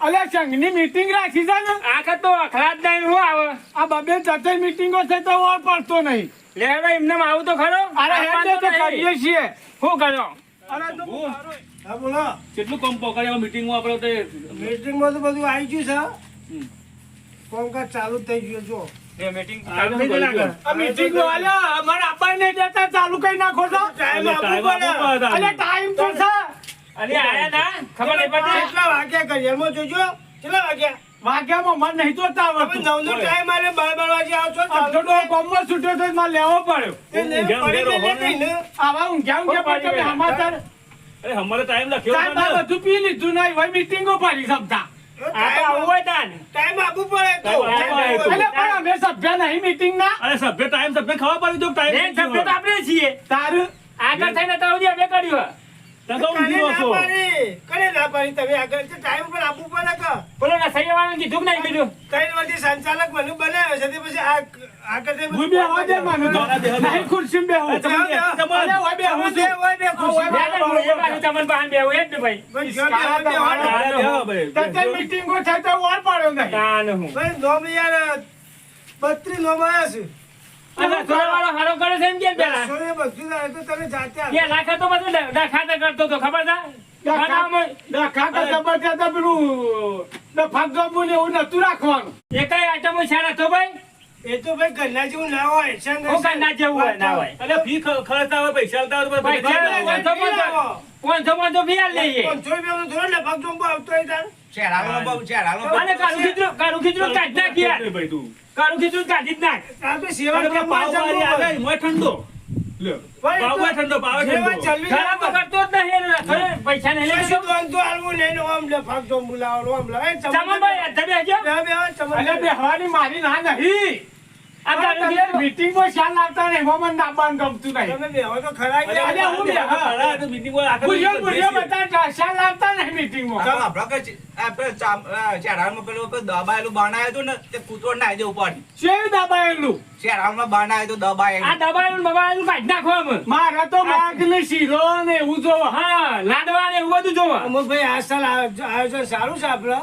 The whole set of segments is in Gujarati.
અલ્યા સંઘની મીટિંગ રાખી છે ને? આખા તો અખલા નહીં હું આવે. આ બબે ચતઈ મીટિંગો છે તો ઓર પડતો નહીં. લેડો એમને આવું તો ખરો? અરે હેડે તો કરીએ છીએ. શું કરો? અરે તો હા બોલો. કેટલું કામ પકડ્યા મીટિંગમાં આપણે તે? મીટિંગમાં તો બધું આવી ગયું છે. કામકાજ ચાલુ જ થઈ ગયું જો. એ મીટિંગ ચાલુ થઈ ગયું. આ મીટિંગ વાલા અમાર નહીં દેતા ચાલુ કરી નાખો છો. ટાઈમ આપવું પડે. પડે. ટાઈમ તો છે. અરે આયા ના? ખબર નહીં પડતી? કેટલા વાગ્યા ઘડિયાળમાં જોજો. કેટલા વાગ્યા? વાગ્યામાં મને નહીં નવ નો ટાઈમ આલે બાર બાર વાગે આવશો અડધો છૂટ્યો તો મારે લેવો પડ્યો. આવા ઊંઘ્યા ઊંઘ્યા પણ તમે સમાચાર અરે અમારે ટાઈમ લખ્યો સાહેબ બધું પી લીધું નહીં. હોય મીટિંગો પાડી સમતા. આ તો આવું હોય તાન. ટાઈમ આપવું પડે તો. ટાઈમ આપવો પડે. એટલે પણ અમે સભ્ય નહીં મીટિંગ ના સભ્ય ટાઈમ સભ્ય ખાવા પડી તો મેન ટાઈમ સભ્ય તો આપણે છીએ. તારું આગળ થઈને તારું જે અમે કર્યું સંચાલક મને બનાવ્યો છે. તે પછી આ આગળ તે હું બે હોવા દે મને તો. નહીં ખુરશી બે હોઉં તમે બે- તમે- હોય બે હોઉં છું. હોય બે ખુરશી. હોય બે તો એ બાજુ તમને બહાર બેહવું એ ને છે. અને રસોઈવાળો હારો કરે છે એમ કેમ પેલા. સોને બધું આવે તો તમે જાતે આપો. લાખા તો બધું ડખાતા કરતો તો ખબર છે? બનાવમાં ડખા તો જબરજસ્ત પેલું ડફાક ગમું ને એવું નતું રાખવાનું. એકાય આઈટમો સારા તો ભાઈ? એ તો ભાઈ ના હોય શેંગ ના જેવું હોય ના હોય. અરે ફી ખ- ખર્ચતા હોય પૈસા અને કાળું ખીચડું કાળું ખીચડું કાઢી નાખ યાર. ભાઈ તું. કાળું ખીચડું કાઢી જ નાખ. આ તો સેવા આવે, મોય ઠંડો. પાવ ઠંડો પાવ ઠંડો. ખરાબ કરતો જ નહીં પૈસા નહીં તો તો લે. ચમન- તમે હજો. બે બે મારી ના નહીં. એમાં મને ગમતું નહીં. તમે બે તો ખરા અરે, હું તો દબાયેલું આ દબાયેલું કાઢી નાખો. મારે તો માગ ને શીરો ને એવું જો હા લાડવા ને એવું બધું જોવો. અમુકભાઈ આ સાલ આયોજન આયોજન સારું છે આપડે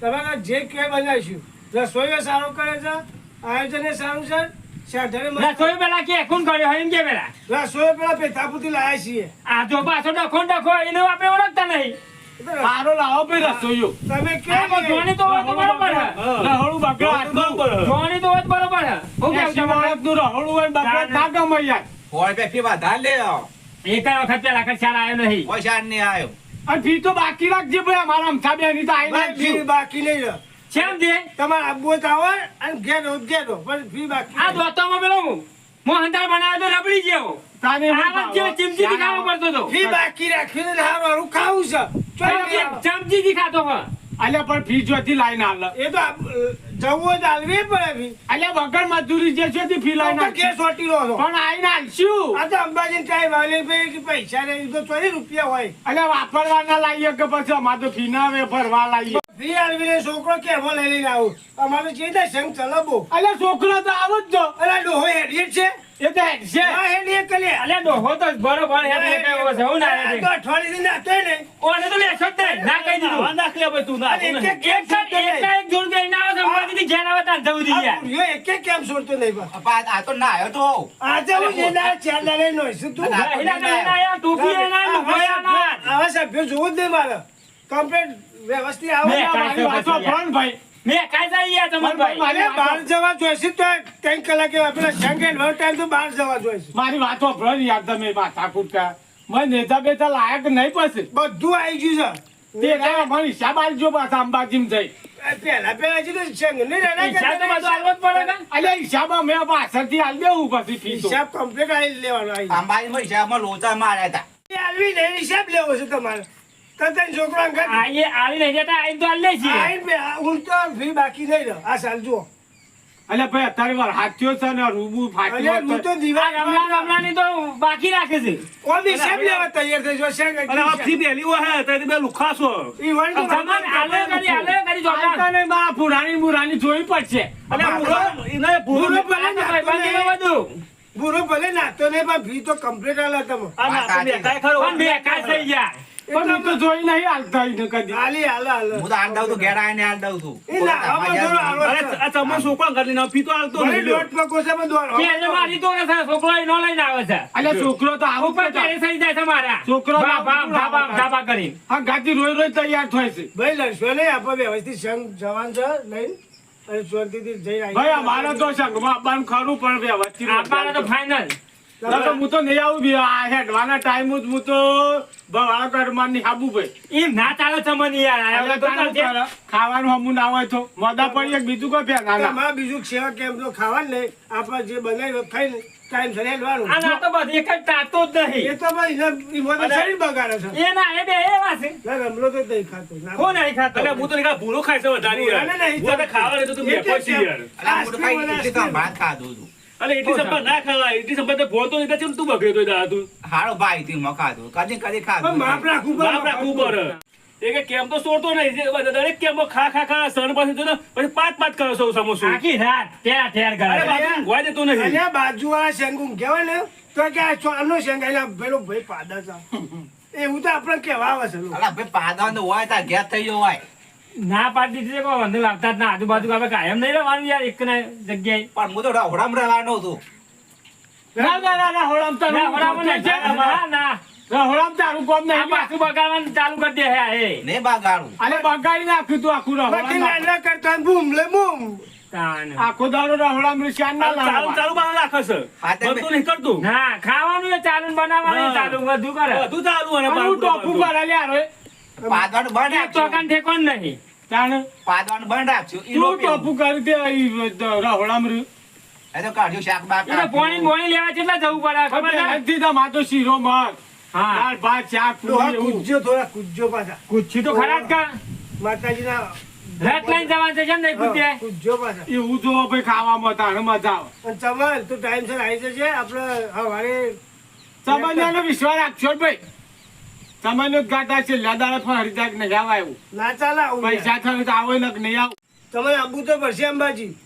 તમે જે કે બનાવીશું રસોઈ સારું કરે છે. આયોજન સારું છે રસોઈ પેલા કે કોણ કર્યો એમ કે પેલા રસોઈ પેલા પેથાપુથી લાયા છીએ આ જો પાછો ડખો ડખો એને આપણે ઓળખતા નહીં મારો લાવો ભાઈ રસોઈયો તમે આમાં કેમ તો બરોબર હે. હા. રહોડું બગડે આટલું. બરાબર. જોણી તો હોય તો બરોબર હે. હું કેવું એસી તમારે? માણસનું રહોડું હોય ને બગડે ના ગમે યાર. એકાય વખત પેલા ખર્ચાલ આવ્યો નહીં અને ફી તો બાકી રાખજે ભાઈ અમારા અમથા બેની તો ભાઈ, બાકી નહીં. કેમ દે. તમારે આબુ હોય અને ઘેર ઘેર પણ ફી બાકી આ નહીં. દોસ્તામાં પેલો હંતાર બનાવ્યો તો રબડી જેવો. તારે હું આ વખત જેવો ચમચીથી પડતો તો ફી બાકી રાખી ને હારું ખાવું છે. ચમચી- ચમચીથી ખાતો હોય? અલ્યા પણ ફી જોતી લાઈન આલ એ તો જવું જ તો હાલવી પડે ફી. અલ્યા વગર મજૂરી જે છે ફી લાઈન આલ ઘેર સોટી રહો છો. પણ આઈને આલશું. આ તો અંબાજી ટાઈમ આલે ભાઈ પૈસા ને તો ચોરી રૂપિયા હોય. અલ્યા વાપરવાના લાઈએ કે પછી અમાર તો ફી ના આવે ભરવા લાવીએ ફી નહીં છોકરો કેવો લઈ લઈને આવું અમારે જે થાય સંગ ચલાવો અલ્યા છોકરો તો આવો જ જો અલા ડોહો હેડીએ છે એ તો હેડશે હા હેડીએ કલે અલ્યા ડોહો તો બરોબર હે એટલે કઈ હોય હું ના આ. તો ને ઓને તો લેશો જ નહીં. ના કહી દીધું નાવા નાખ લે ભાઈ તું ના એક એક એક એક જોડ કરીને આવે છે, અંબાજીથી ઘેર આવે ત્યાં જવું આ દીધી એક એક કેમ છોડતો નહીં બા આજે હું નો તું હિલા ના ટોપી એના, લુગડા સભ્યો જોવું જ નહીં મારે કમ્પ્લેટ વ્યવસ્થિત આવો મેં મારી વાતો ભણ ભાઈ. મેં કાંઈ જાય યાર ભાઈ. અરે બહાર જવા જોઈશે તો ત્રણ કલાકે પેલા સંગેટ વર ટાઈમ તો બહાર જવા જોઈશે મારી વાતો ભણ યાર તમે માથા કૂટકા મને નેતા બેતા લાયક નહીં પછી. બધું આવી ગયું છે. તે કાંઈ અમારી હિસાબ આલજો પાછા અંબાજીમ જઈ. એ પહેલા પહેલા છે સંગ ને રહેના હિસાબ તો કરતા આલવો પડે ને. અલ્યા હિસાબ અમે પાછળથી આલ દેવું પછી ફી તો. હિસાબ કમ્પ્લીટ આવી લેવાનો આવી અંબાજીમાં હિસાબમાં લોચા માર્યા હતા. આલવી નહીં હિસાબ લેવો છે તમારે. તદ્દન છોકરા અંગત આવી જતા આઈને તો આલી લે છીએ. હું તો ફી બાકી નહીં રહે આ સાલ જુઓ અલ્યા ભાઈ અત્યારે વાર હાથ્યો છે ને રૂબુ અરે હું તો આ દિવાળી રમલા રમલાની તો બાકી રાખે છે કોણ હિસાબ લેવા તૈયાર થઈ જશે અને આ ફી પહેલી હોય હે, ત્યાંથી બે લુખ્ખા ઈ વળી તો સમાન આલે કરી આલે કરી જોતા. આવતા નહીં પુરાણી મુરાણી જોવી પડશે ભૂરો ભલે ભાઈ નાતો નહીં. બધું. ભૂરો ભલે નાતો નહીં પણ ફી તો કમ્પ્લીટ આલે તમે આ નાતો બે ખરો. થઈ ગયા. પણ તો જોઈ નહીં હાલતા એને કદી. હાલી હાલ હાલ. હું તો હાલ દઉં છું ઘેર આવીને હાલ દઉં છું. એ ના. આ છોકરો પીતો હાલતો નહીં છે, પણ મારી તો છોકરો એનો લઈને આવે છે. અલ્યા છોકરો તો આવું પણ કરતા. થઈ જાય છે મારા. છોકરો બા- બા- બાપુ ધાબા કરી હા ગાતી રોજ રોજ તૈયાર થાય છે. ભાઈ લડશો નહીં આપણે વ્યવસ્થિત સંઘ જવાન છે લઈને. અને શાંતિથી. ભાઈ અમારે તો સંઘમાં આપવાનું ખરું પણ વ્યવસ્થિત આપવાના તો ફાઇનલ હું તો નહીં આવું બી. આ હેડવાના ટાઈમ જ હું તો ભવાળા કરમાનની હાબુ ભાઈ. એમ ના ચાલે છે યાર. આ. ખાવાનું હમું ના હોય તો. મોદા પડી એક બીજું કોઈ ફેર ના. ના. બીજું સેવા કેમ તો ખાવાનું નહીં. આપણે જે બનાવ્યું ખાઈને ટાઈમ સર હેડવાનું. આ તો બધી એક જ તાતો જ એ તો ભાઈ એને- ઈ શરીર બગાડે છે. એ ના એ બે એવા છે. ના રમલો તો નહીં ખાતો. ના. નહીં ખાતો. અરે હું તો નીકળા ભૂરો ખાય છે વધારે યાર. ભૂરાને નહીં હું તો તો છું કેમ? યાર. અલા, હું ખાઈ તો ભાત ખાધું હતું અરે એટલી સંભાળ ના ખવાય. એટલી સંભાળ ભોળતો નહીં તો તું બગડ્યો તો દાદા? તું હારો ભાઈ થી મેં ખાધું કદી કદી પણ ખાધું માપ રાખવું પડે, બાપ રાખવું પડે. એ કે કેમ તો છોડતો નહીં દરેક કેમો ખા ખા ખા સર પાસે તો ને પછી પાંચ પાંચ કરો છો સમોસો આખી રાત ઠેર ઠેર અરે બાપુ ઊંઘવા દેતો નહીં. બાજુવાળા શેંગું કહેવાય ને તો કે આ ચોરનો શેંગ એટલે પેલો ભાઈ પાડા છે. એવું તો આપણે કહેવા આવે છે અલા ભાઈ પાદા તો હોય તા ઘેર થઈ ગયો હોય ના પાડી દીધી કોઈ વાંધો લાગતા જ ના. આજુબાજુ આપણે કાયમ નહીં રહેવાનું યાર એક ને જગ્યાએ. પણ હું તો હોડામ રહેવાનો છું ના ના ના ના હોળામ તારું ના, હોડામ ના, ના. ના, તારું કોમ નહીં. પાછું બગાડવાનું ચાલુ કરી દે હે ને બાગાડું. અલે બગાડી નાખ્યું તું આખું બાકી રહોળામ નાના કરતા બૂમ લે બૂમ. આખો દાડો રહોળામ શાન ના ચાલુ ચાલુ બહાર રાખે છે. બધું નહીં કરતું. ના ખાવાનું એ ચાલુ બનાવવાનું ચાલુ બધું કરે. બધું ચાલુ અને અને ટોપું બાપુ કરે લ્યા રે પાદવાનું બંધ રાખજો. ચોકાન ઠેકોન નહીં. તાણ પાદવાનું બંધ રાખજો. ઈ તું ટોપુ કરી દે ઈ રહોળામ રહ્યું? એ તો કાઢ્યું શાક બાક એટલે પોણી પોણી લેવા કેટલા જવું પડે? ખબર છે? પહેલેથી તો માતો શીરો માર. હા. દાળ ભાત શાક એવું. થોડા કુજ્જો પાછા. કુચ્છી તો ખરા જ કા? માતાજીના રથ લઈને જવાનું છે કેમ નહીં કૂદે હા, પાછા. એવું જો ભાઈ ખાવામાં તાણે મજા આવે. અને ચમન તું ટાઈમસર આવી જશે આપણે સવારે સામાન્યનો વિશ્વાસ રાખશો ભાઈ. સામાન્ય ગાતા છે લદાડા પણ હરિદાક નહીં આવા એવું ના ચાલે પૈસા થાય તો આવો ને નહીં આવ. તમે આબુ તો પડશે અંબાજી.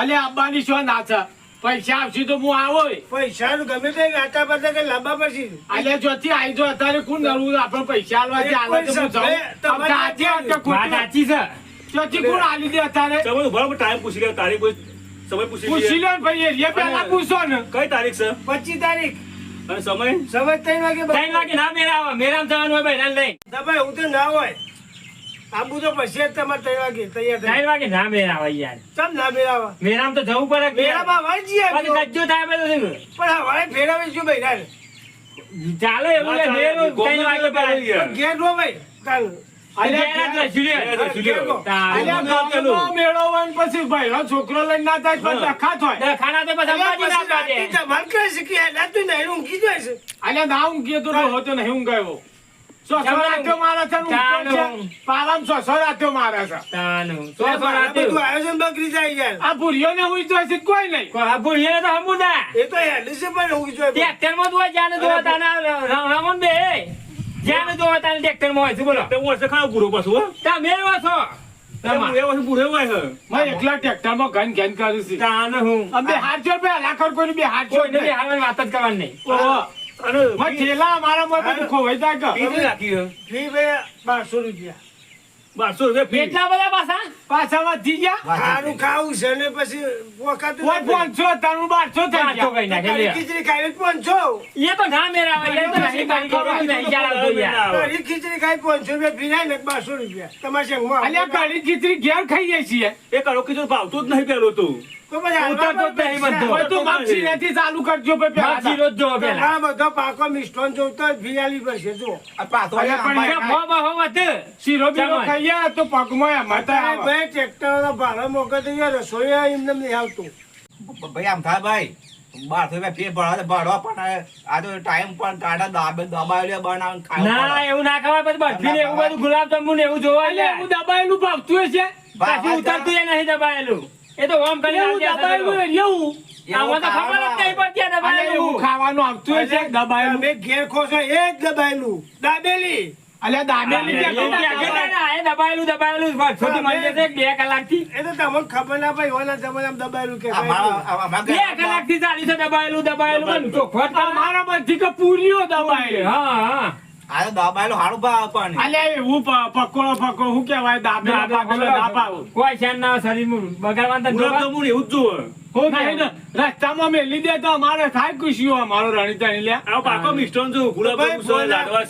અલે આબાની શું ના છે? પૈસા આવશે તો હું આવો પૈસા ગમે તે ગાતા પડતા કે લાંબા પડશે. અલે જોથી આવી જો અત્યારે કોણ નડવું? આપણે પૈસા આલવા છે આલે તો હું જાઉં. સાચી છે. જોથી કોણ આલી દે અત્યારે? તમે બરાબર ટાઈમ પૂછી લે તારીખ કોઈ સમય પૂછી પૂછી લઈએ. ભાઈ એ પેલા પૂછો ને. કઈ તારીખ છે? પચીસ તારીખ. અને સમય? સમજ ત્રણ વાગે ત્રણ વાગે ના મેરા આવે. મેરામ જવાનું હોય ભાઈ લઈ. દબાઈ હું તો ના હોય. આબુ તો પછી જ તમારે ત્રણ વાગે તૈયાર ત્રણ વાગે ના મેળાવા યાર. ચમ ના મેળાવા મેળામાં તો જવું પડે યાર. મેળામાં વાંચીએ પછી થાય બધું પણ હવારે ફેરવે શું ભાઈ ચાલે એવું. ઘેર નો ભાઈ પછી ભાઈનો છોકરો લઈને ના થાય પણ હા. થાય ખાના તો શીખી નહીં ઊંઘી જાય છે. અલ્યા ના ઊંઘીએ તો તો નહીં ઊંઘાયો. બધું આયોજન બગડી જાય યાર. આ ભૂરીઓ ને હું જોઈ છે કોઈ નહીં. જાય જ હોય, જ્યાંને જોવો ત્યાંને ર- રમણ બે. જ્યાંને જોવો ત્યાંને ટ્રેક્ટરમાં હોય છે, બોલો. તે હું હશે ખાવ પૂરો પાછું હો તમે મેળવો છો. તમા. વર્ષે મેં એકલા ટ્રેક્ટરમાં ઘન ઘન કરું છું અમે બે રૂપિયા લાખર કોઈ બે હાથ જોડ કોઈને બી હાલવાની વાત જ કરવાની નહીં. અને મેં ઠેલા અમારા માં ખોવાઈ જાય બારસો રૂપિયા બારસો રૂપિયા ફી એટલા બધા પાછા? પાછા વધી ગયા? સારું ખાવું છે ને પછી વખત પાંચસો તારું બારસો થઈ ગયા કઈ નાખે ખીચડી ખાઈ પાંચસો. એ તો ના તો નહીં ખીચડી ખાઈ પાંચસો રૂપિયા ફી થાય ને બારસો રૂપિયા. તમારે અલ્યા કઢી ખીચડી ઘેર ખાઈએ છીએ. એ કરો કીધું ભાવતું જ નહીં પેલું તું. ચાલુ કરજો જોવો પેલા. બધો પાકો પડશે જો. શીરો બીરો ખાઈએ તો પગમાં ભાડો મોકલે રસોઈ એમને નહીં આવતું ભાઈ આમ થાય ભાઈ. બારસો રૂપિયા ફી ભરવા ભરવા પણ આ તો ટાઈમ પણ કાઢા દાબે ના એવું ના ખવાય પછી બરફી ને એવું બધું ગુલાબજાંબુ ને એવું જોવાય લે. એવું દબાયેલું ભાગતું હશે. પાછું ઉતરતું એ નહીં દબાયેલું. એ તો ઓમ કરી એવું દબાયેલું એટલે એવું. આમાં તો ખબર જ નહીં પડતી આ અલ્યા એવું દબાયેલું ખાવાનું આવતું દબાયેલું. ઘેર ખોશો એ જ દબાયેલું. દાબેલી. અલ્યા દાબેલી એ ક્યાં કે ખાતા ના, ના, એ દબાયેલું દબાયેલું. વર્ષોથી મળી જશે બે કલાકથી. એ તો તમને ખબર ના ભાઈ જમાનામાં દબાયેલું કે અમારા- અમારા બે ઘરમાં- કલાકથી ચાલી છે દબાયેલું દબાયેલું. કરો. અમારા બધી કે પૂરીઓ દબાયેલી. હા હા. તો દબાયેલો હારું ભાવ પણ અલ્યા એવું પકોડો પકો ના કોઈ ના બગાડવાનું તો જોવા. એવું જ જોવે હું નહીં ને, રસ્તામાં મેલી દે તો અમારે થાય ખુશીઓ અમારો રણીતણી લ્યા. આ પાકો મિષ્ટાન જો ગુલાબજાંબુ છે લાડવા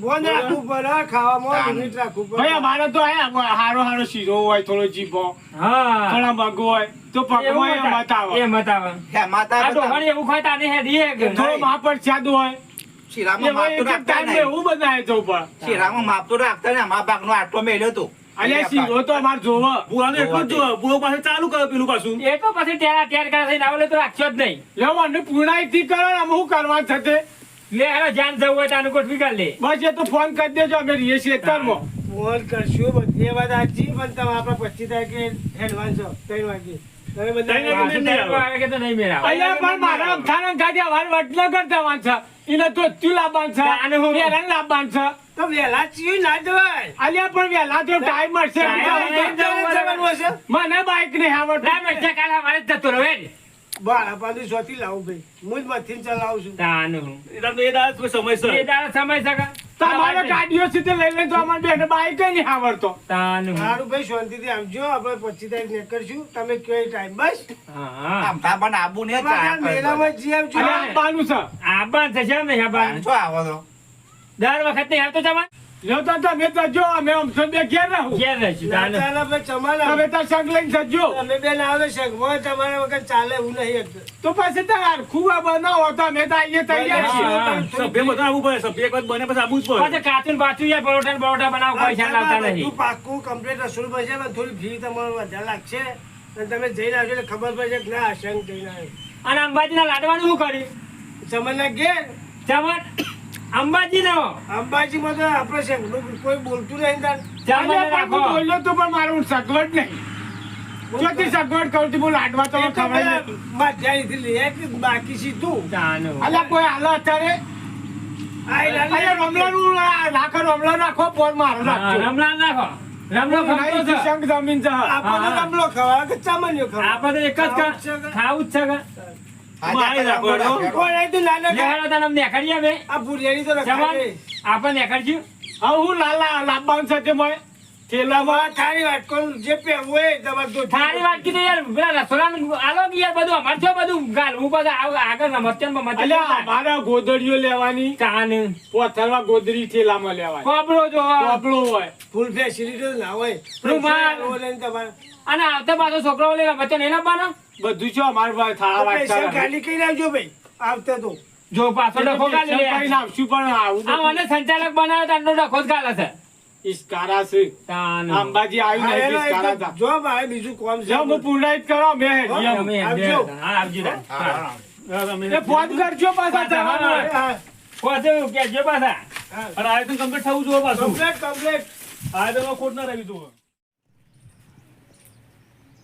બોન રાખવું પડે ખાવામાં લિમિટ રાખવું ભાઈ અમારે તો હે હારો હારો શીરો હોય થોડો જીભો હા. થોડા મગો હોય તો એ મત હે માતા આ ડોહાણી એવું ખાતા હે કે થોડો માપડ સાદું હોય. શીરામાં એમાં માપ તો એક એક રાખતા નહીં. એવું બનાવે તો પણ. શીરામાં માપ તો રાખતા ને અમારા ભાગનો આટલો મેલ્યો તો અલ્યા શીરો તો અમારે જોવો. બુઆને એટલું જ જોવે. પાસે ચાલુ કરે પેલું પાછું એ તો પછી ટેરા ટેર કરે થઈને આવલે તો રાખ્યો જ નહીં. લેવાનું પૂર્ણાઈ કરો ને અમે કરવા થતે લે હેલો જાન જવું હોય તાનું ગોઠવી કાઢ લે. બસ એ તો ફોન કરી દેજો અમે રહીએ છીએ ખેતરમાં. ફોન કરશું બધી વાત સાચી પણ તમે આપણે પચીસ તારીખે એડવાન્સ ત્રણ વાગે. તમે બધા નહીં મેળાવે. અહીંયા પણ મારા અમથાના વાર વડનગર જવાનું છે. એને તો ત્યું લાવવાનું છે. તાને હું- પેરણ લાવવાનું છે. તો વેલા ચીયું ના જવાય. અલ્યા પણ વેલા તો ટાઈમ મળશે. ટાઈમ મને બાઈક નહીં આવડતું. ના, બચ્ચા કાલે અમારે જ જતો રહે. બાળા પાડી સોથી લાવું ભાઈ. હું જ મથીને ચલાવું છું. તાનું. એટલે એ દાડે સમય સમયસર. એ દાડો સમય સગા. તમારે ગાડીઓ સીધે લઈ લઈને તો અમારે બેને બાઈક નહીં આવડતો. તાનું. સારું ભાઈ શાંતિથી આવજો. આપણે પચીસ તારીખ કરશું તમે કયો ટાઈમ બસ. હા, હા. પણ આબુ ને મેળામાં જી આવજો. અલ્યા છે. આબાન થશે એમ નહીં આબાન. શું આવો તો દર વખત નહીં આવતો તમારે? લ્યો તો તમે તો અમે અમથો બે ઘેર રહું. ઘેર રહીશું, તાનું. નાતાના ભાઈ ચમાલા તમે સંગ લઈને જજો. તમે બેન આવે છે તમારા વગર ચાલે એવું નહીં તો પછી તાર ખુવા બનાવો તો અમે તો આવીએ તૈયાર છીએ. સભ્ય બધા આવવું પડે સભ્ય એક બને પછી આવવું જ પડે. પછી કાચું બાચું યાર પરોઠા ને બરોઠા બનાવો પૈસા લાવતા નહીં. પાક્કું રસોઈ પણ થોડી ફી તમારે વધારે લાગશે. અને તમે જઈને આવજો એટલે ખબર પડશે કે ના શંખ જઈને આવ્યો. અને અંબાજીના લાડવાનું શું કર્યું? ચમનના ઘેર? ચમન અંબાજી નો અંબાજીમાં તો આપણે શંખનું કોઈ બોલતું નહીં તાર. બોલ્યો તો પણ મારું સગવડ નહીં. જોતી સગવડ કહું છું, લાડવા તો લઈ આવ્યા કે બાકી સીધું. અલ્યા કોઈ હાલો અત્યારે. આપણે એક જ ખાવું જ છે હું લાલા થેલામાં જે પહેરવું એ વાટકી તો યાર પેલા આલો કે યાર બધું અમારે છો બધું? બધું આગળ રમતચંદમાં મચેલું અલ્યા મારા ગોદડીઓ લેવાની. કાન પોથરવા ગોદડી થેલામાં લેવાની. કોબળો જો કોપડો હોય. ફૂલ ફેસિલિટી ના હોય. રૂમાલ. તમારે. અને આવતા પાછો છોકરો લેવા વચ્ચે નહીં લાવવાનો બધું છો અમારી ભાઈ થાળા વાટકા ખાલી કરી આવજો ભાઈ. આવતા તો. જો પાછો ડખો ગાલી લે. આવશું પણ આવું આ મને સંચાલક બનાવ્યો તો આટલો ડખો જ ગાલે છે. ઈસ્કારા છે. અંબાજી આવ્યું નહીં એનો ઈસ્કારા જો મારે બીજું કોમ છે. હું કરો મેં આવજો. આવજો. એ ફોન કરજો પાછા જવાનું પાછું કહેજો પાછા. અને આયોજન complete થવું જોઈએ પાછું. કમ્પ્લેટ ખોટ ના રહી જોઈએ.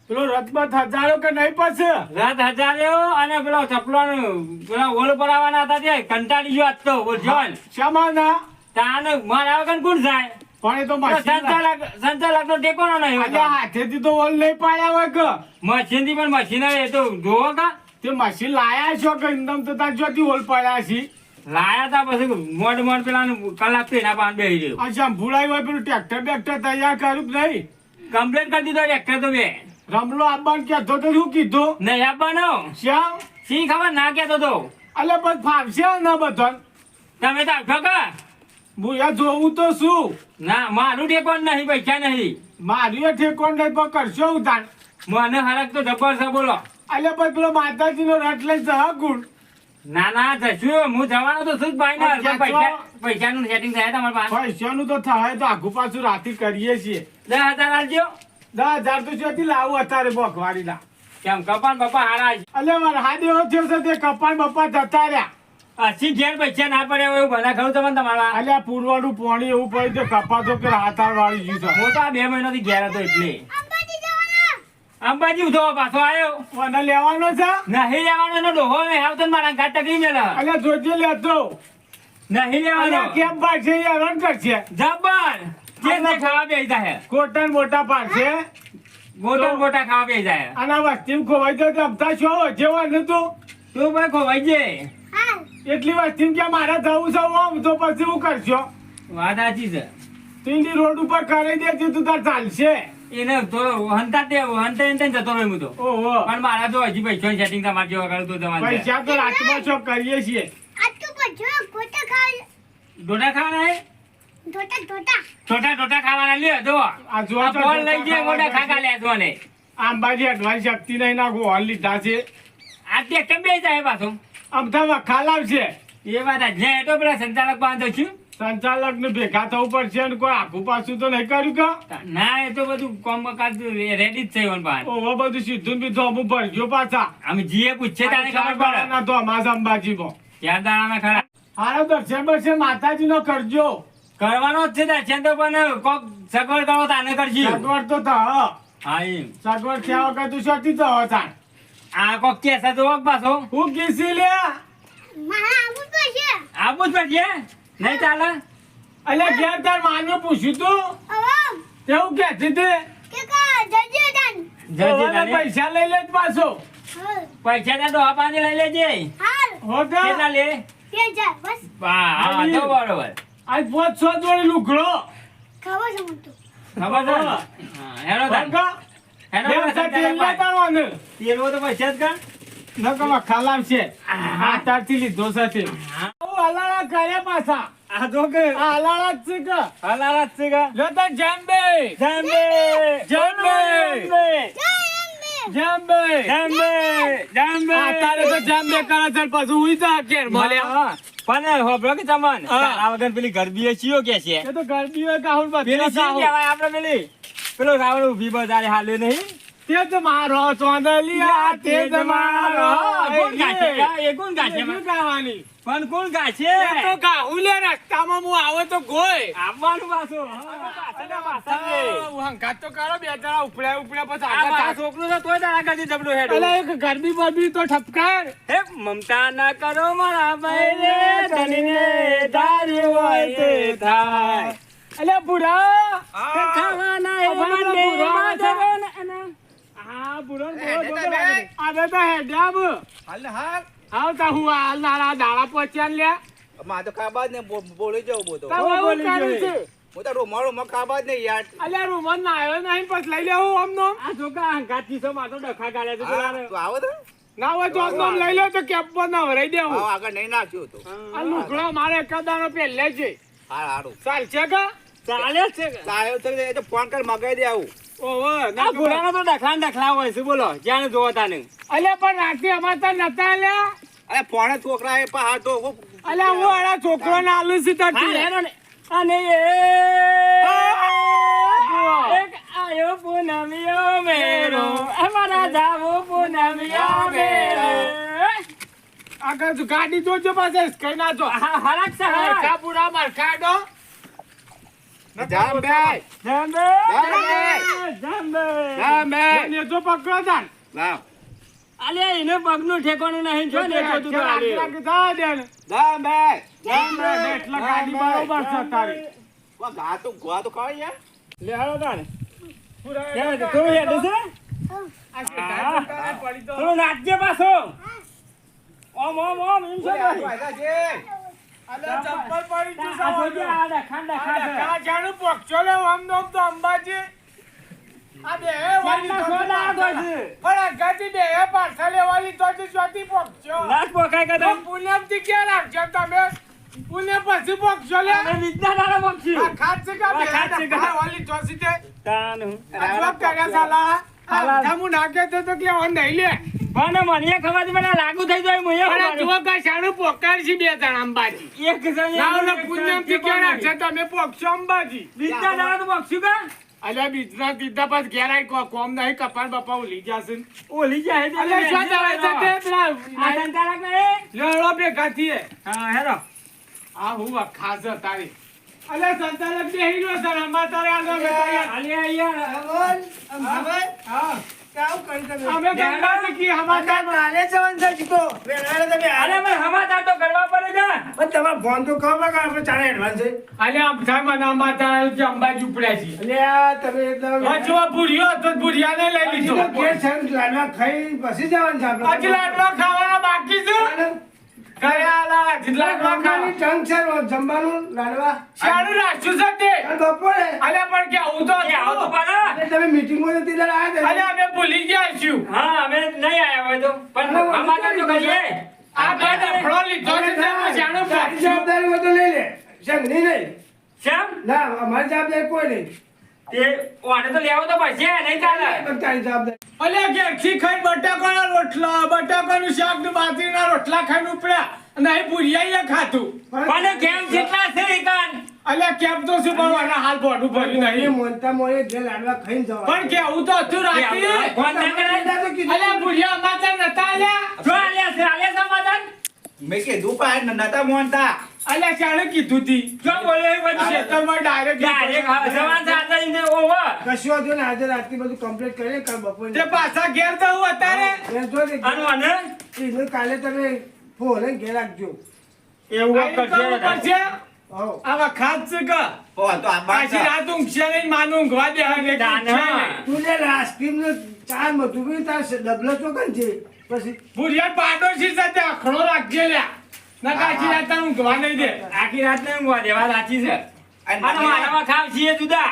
પેલો રથમાં હજારો કે નહીં પછી? રથ હજારો અને પેલો ચપલો પેલા ઓળ પર આવવાના હતા તે કંટાળી ગયો આજ તો બોલજો શામાના? તાન મારા વગર કોણ જાય? પણ એ તો તો મશીન સંચાલક સંચાલક નો ટેકોનો નહીં હાથેથી તો ઓલ નહીં પાડ્યા હોય કે? મશીનથી પણ મશીન એ તો જોવો કા. તે મશીન લાયા છો કે તો તાર ઓલ પાડ્યા છે? લાયા તા પછી મોડ મોડ પેલા કલાક તો એના પાન બેસી રહ્યો. અચ્છા શંભુડાઈ હોય પેલું ટ્રેક્ટર બેક્ટર તૈયાર કર્યું નહીં? કમ્પ્લેન કરી દીધો ટ્રેક્ટર તો બે. રમલો આબાન કહેતો તો શું કીધું? નહીં આબાનો. શ્યામ? સી ખબર ના કેતો તો? અલે બસ ફાવશે ને બધન? તમે તો કા? હું જોવું તો શું? ના મારું ટેકોન નહીં પૈસા નહીં. મારું એ ઠેકોણ નહીં પણ કરશો હું મને હરક તો જબર છે બોલો. અલે બસ પેલો માતાજીનો રટ લઈ જવા ગુણ. ના ના જશું. હું જવાનો તો શું ભાઈ ના પણ પૈસા પૈસાનું સેટિંગ થાય તમારે પાસે. પૈસાનું તો થાય તો આખું પાછું રાતે કરીએ છીએ. દસ હજાર આલજો દસ હજાર તો જ્યોતિ લાવું અત્યારે બોખવાડીના કેમ? કપાન પપ્પા હારા છે. અલે વરહાદ થયો છે તે કપાળ બપ્પા જતા રહ્યા. અસી ઘેર પૈસા ના પડે એવું ભલા ખરું તમને તમારા. અલ્યા પૂર્વનું પાણી એવું પડ્યું તે કપાતો કે હાથાર વાળી ગયું છે હું તો આ બે મહિનાથી ઘેર હતો એટલે. અંબાજી ઉઠો પાછો આવ્યો મને લેવાનો છે? નહીં લેવાનો એનો ડોહો નહીં આવતો મારા ગાંઠ તકલી મેલા. અલ્યા જોજે લેતો. નહીં લેવાનો. કેમ પાડશે એ હેરાન કરશે? જબર. ખાવા બેસી જાય કોટન મોટા પાડશે મોટા મોટા ખાવા બેસી જાય અને વસ્તી ખોવાઈ જાય તો છો જેવો ને તું તું ભાઈ ખોવાઈ જે. એટલી વસ્તી કે મારે થવું છે તો પછી હું કરશો? વાત સાચી છે. તીંડી રોડ ઉપર કરી દેજે તું તાર ચાલશે. એને તો હંતા તે હંતા હંતા જતો રહ્યો હું તો. ઓહો. પણ મારા તો હજી પૈસા સેટિંગ તમારે જેવા કરું તો તમારે પૈસા તો રાતમાં છો કરીએ છીએ. ડોડા ખાવાના હે? છોટા ટોટા ખાવાના લ્યો જો આ જો આ બોલ લઈ ઢોકળા મોટા ખાકા લે જો ને આંબાજી અડવાની શક્તિ નહીં નાખો ગોળ લીધા છે. આ તે બે જાય પાછું. તો ખાલાવ છે એ વાત જ્યાં તો પેલા સંચાલક બાંધો છું. સંચાલક ને ભેગા થવું પડશે અને કોઈ આખું પાછું તો નહીં કર્યું કે? ના એ તો બધું કોમ કાજ રેડી જ થયું પાન ઓહો બધું સીધું બીધું અમુક ભરજો પાછા. અમે જીએ પૂછે તારે ખબર પડે. ના તો અમારા અંબાજીમાં. ત્યાં દાડાના ખરા. હારો દર્શન બર્શન માતાજી નો કરજો. કરવાનો જ છે દર્શન તો પણ કોક સગવડ કરો તાને કરજી સગવડ તો થયો હાઈ સગવડ થયા વગર તું શોધી તો હતા આ કોક કેસ તો વખ પાછો. હું કીસી લે? આવું જ પડશે. નહીં ચાલે? અલે ઘેર તાર માને પૂછ્યું તું? તેવું કે છે તે. પૈસા લઈ લે જ પાછો પૈસા ના ડોહા પાણી લઈ લેજે. હો કેટલા લે? હા હા તો બરોબર. આજ પોત સો જોડી લુગડો ખબર છે ને? હા, હેરો તાન. ભંગા હેરો બે તાન, સાથે સંચાલક ભાઈ. ને તેલવો તો પૈસા જ કા નકમા ખાલામ છે. આ તારથી લીધો સાથે ઓ હલાળા કરે પાછા આ તો કે આ હલાળા છે કે હલાળા છે કે? લો તો જમ્બે જમ્બે! જમ્બે! જમ્બે જમ્બે! જમ્બે! આ તારે તો જમ્બે કરે છે પાછું ઉઈ જા કેર મળ્યા હા. પણ હોભળો કે ચમન હા. તારા વગર પેલી ગરબી ચિયો કે છે? એ તો ગરબી હોય કાહુલ પેલી ચી કહેવાય આપણે પેલી? પેલો રાવણ ઊભી બજારે હાલે નહીં? તે જ મારો ચોંદલિયા તે મારો. કોણ ગાશે એ કોણ ગાશે મને ગાવાની. પણ કોણ ગાશે. એ તો ગાહુલે રસ્તામાં હું આવે તો ગોય. આવવાનું પાછો. હા, પાછળ પાછળ લે. આ હંગાત તો કરો બે જણા ઉપડ્યા ઉપડ્યા પછી આ આગળ છોકરો તો તોય તારા કરતી જબડો હેડો. અલા એક ગરબી બરબી તો ઠપકાર. હે મમતા ના કરો મારા બૈરે ધણીને ધાર્યું હોય તે થાય. અલે બુડા ખાવાના એ અમારો મને બુરો છે. ના- ના. હા બુડો એ હેડે તો બે. તો હેડ્યા બુ હાલ. હાલ આવતા હું હાલ નારા દાડા પહોંચ્યા ને લ્યા માં તો કાબા ને બોલી હું તો બોલી હું તો યાર. અલ્યા ના આવ્યો નહીં પછી લઈ લેવો આમનો આ છોકરા હંગાથી સો માથો ડખા ગાળે છે હા, તું આવો તો. ના હોય તો આમનો લઈ લો તો કેપ પર ના ભરાઈ દેવું આવો આગળ નહીં નાખ્યું તો. આ લુગડો મારે કદાનો પહેલે છે. હાર. હારું ચાલશે કા? ચાલે છે કે? સાહેબ એ તો ફોન કરી મગાઈ દે આવું. ઓહો ના ઘોડાનો તો ડખલા ડખલા હોય છે બોલો. જ્યાં જોવો તાને અલ્યા પણ રાતે અમાર તો નતા અલ્યા અરે છોકરા એ પા તો અલ્યા હું આડા છોકરો ને આલુ છે તો હા, હેરો ને. અને એ એક આયો પૂનમિયો મેરો. અમારા જાવો પૂનમિયો મેરો. આગળ ગાડી જોજો પાસે કઈ ના જો. હા, હરખ છે, હરખ. કાપુરા માર કાઢો જામ બે જંબે, જંબે. જામ બે ને જો પકડો તાન લાવ અલ્યા, એને પગનું ઠેકાણું નહીં જો ને તો આલ્યું. રાગે દે ને. જામ બે જામ રે, ને એટલે ગાડી બરોબર છે તારી વા ગા તો ગો તો ખાવ યાર લે, હાલો તાને. પૂરા છે? થોડું હેડું છે? થોડું નાચજે પાછો. ઓમ, ઓમ, ઓમ, એમ છે ભાઈ. તમ? નાખે તો તો કે નહીં લે. પણ મને ખબર છે, મને લાગુ થઈ જાય મુયે પણ જુઓ કા શાણું પોકાર છે બે જણ અંબાજી. એક જણ લાવ ને પુણ્યમથી ક્યાં રાખશે તમે પોક્ષો અંબાજી. બીજા દાડા તો પક્ષી કા? અલ્યા બીજના દીધા પાસ ઘેરાય કો- કોમ નહીં કપાન બાપા ઓલી જશે ઓલી જાય અલ્યા શું દવા છે તે પેલા આ સંચાલક ને એ? બે ગાથી. હા, હેરો. આ હું આ ખાસ તારી. અલ્યા સંચાલક બેહી ગયો સર અમાર તારે આગળ બેઠા અલ્યા, અહીંયા. હા. અમે ગંગા અરે, તો કરવા પડે છે. ફોન તો ખબર કે આપણે ચાલે એડવાન્સ છે. આમ મને અમાર કે અંબાજી ઉપડ્યા છીએ એટલે આ તમે એકદમ આ જો આ ભૂરિયો હતો તો લઈ લીધો તો ઘેર છે, લાડવા ખાઈ પછી જવાનું છે આપણે. લાડવા ખાવાના બાકી છે? કયા લા જિલ્લા જમવાની ટંગ છે જમવાનું લાડવા. શાળું રાખ્યું છે તે. બપોરે. અલ્યા પણ કે આવું તો કે આવો તમે મીટિંગમાં નથી ત્યારે આવ્યા હતા. અલ્યા અમે ભૂલી ગયા છું હા અમે નહીં આયા હોય તો. પણ અમારે તો કરીએ આ બે ડફળો લીધો છે શાળું જવાબદારી હોય તો લઈ લે. શેમ નહીં નહીં. શ્યામ ના અમારી જવાબદારી કોઈ નહીં. તે તો લેવો તો પડશે નહીં ચાલે. તારી જવાબદારી અલ્યા ઘેરથી ખાઈ બટાકાના રોટલા બટાકાનું શાક ને બાજરીના રોટલા ખાઈને ઉપડ્યા. અને અહીં ભૂરિયાઈએ ખાધું. પણ કેમ જેટલા છે ઈકાન અલ્યા કેમ તો શું ભરવાના હાલ ભોડું ભર્યું નહીં. મોનતા મોએ જે લાડવા ખાઈને જવા પણ કેવું તો હતું રાતે? ફોન ના કરે? તો ભૂરિયા અમાતા નતા અલ્યા જો આલ્યા છે? આલ્યા સમાધાન? મેં કીધું પણ નતા મોનતા અલ્યા ચાલે કીધું તી? જો બોલે ખેતરમાં ડાયરેક્ટ ડાયરેક્ટ જવાન સાથે ઇને ઓવર કશું વાંધો ને આજે રાતથી બધું કમ્પ્લીટ કરીએ કાલ બપોર તે પાછા ઘેર જવું અત્યારે? એ જો ને, અને? એને કાલે તમે ફોન લઈને ઘેર રાખજો. એવું પડશે? હો. આવા ખાસ છે કે? પાછી રાત ઊંઘશે નહીં માનું ઊંઘવા દે હવે તું જે આઈસ્ક્રીમનો ચાર મધુ બી તાર ડબલો ચોકન છે. પછી ભૂરિયા પાડોશી સાથે આખડો રાખજે લ્યા ના કાચી રાત ઊંઘવા નહીં દે. આખી રાત નહીં ઊંઘવા દેવા સાચી છે. અને અને મારામાં ખાવ છીએ જુદા.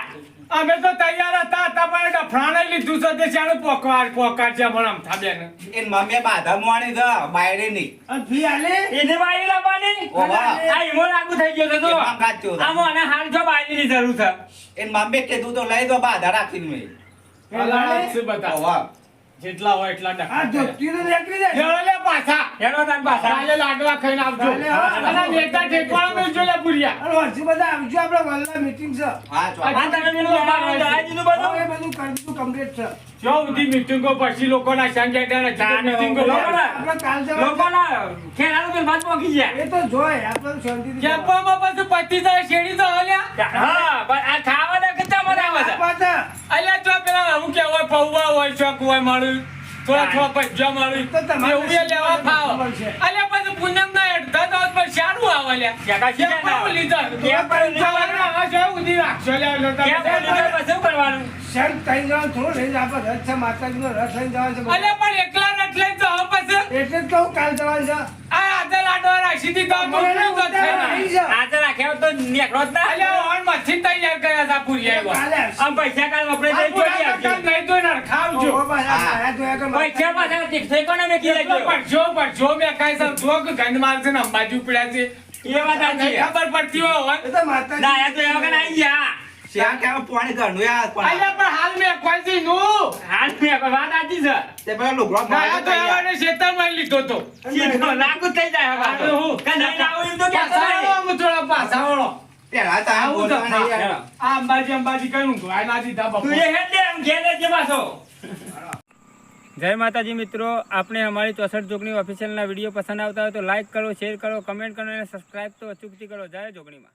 અમે તો તૈયાર હતા તમારે ડફરાણે લીધું છે તે ચાલો પોકવાર પોકાર છે પણ અમથા બેન. એન મમ્મી બાધા મોણી છે બાયરે ની. ફી આલે? એને બાઈ લાવવાની. આ ઈમો લાગુ થઈ ગયો તો એમાં કાચ્યો આ મને અને હાલ જો બાઈની જરૂર છે. એન મમ્મી કીધું તો લઈ દો બાધા રાખીને મેં. ઓવા. જેટલા હોય એટલા આ ડફરા જોતીનો નીકળી જાય લેવડો લે પાછા. હેડો તાન પાછા. કાલે લાડવા ખાઈને આવજો. અને નેતા ઠેકવાના મેલજો લે ભૂરિયા અને વર્ષી બધા આવજો આપણે વલ્લા મીટિંગ છે. હા ચો હા તમે પેલું અમારું દળાઈ બધું? હવે બધું કરી દીધું complete છે. જો ઉધી મીટિંગો પછી લોકોના મીટિંગો આપણે કાલ લોકોના ખેલાનું પેલું ભાત પોકી ગયા. એ તો જોય આપણે શાંતિથી કેમ્પમાં પછી પચીસ તો હલ્યા. હા આ છે પાછા. અલ્યા તો પેલા હું કે હોય પૌવા હોય ચોક હોય મારું. થોડા થોડા પૈસા મારું. તો તમારે એવું લેવા ફાવ. અલ્યા પછી પૂનમ ના અડધા તો આવે લ્યા લીધા. ઉધી રાખશો તમે. પછી કરવાનું? જવાનું થોડું છે માતાજીનો રસ લઈને જવાનું છે અલ્યા પણ એકલા નથી લઈ જાઓ પછી. એટલે કાલ જવાનું છે. આ આજે લાડવા રાખી દીધા તો. આજે રાખ્યા તો નીકળો જ ના અલ્યા ઓન મશીન તૈયાર કર્યા હતા પૂરી આવ્યા. આમ પૈસા કાલ વપરાઈ જાય પૂરા ચોરી નહીં તો ના ખાવજો. ઓહો, બસ આ આયા જોયા કર. પૈસા પાછા ઠીક કોને મેં કીધું એટલો પડશો પડશો મેં કાંઈ સમ જો કે ગંધ મારશે ને અંબાજી ઉપડ્યા છે. એ વાત. નહીં ખબર પડતી હોય. તો માતાજી ના આયા તો એવા કને આઈ ગયા. શ્યામ કે પાણી ઘરનું યાર પણ પણ હાલ મેં કોઈ નું. હાલ મેં વાત સાચી છે. તે પેલા લુગડો નાયા તો માર્યો એવાને શેતાનમાં લીધો તો. સીધો લાગુ થઈ જાય હવે હું. તો પાછા થોડા વળો. પેલા તો આવું તો બોલવાના થા. યાર. આ અંબાજી અંબાજી કઈ ઊંઘવાય ના દીધા તું એ હેડ દે આમ ઘેર પાછો જય માતાજી મિત્રો. આપણે અમારી ચોસઠ જોગણી ઓફિશિયલના વીડિયો પસંદ આવતા હોય તો લાઈક કરો શેર કરો કમેન્ટ કરો અને સબસ્ક્રાઈબ તો અચૂકથી કરો. જય જોગણીમાં.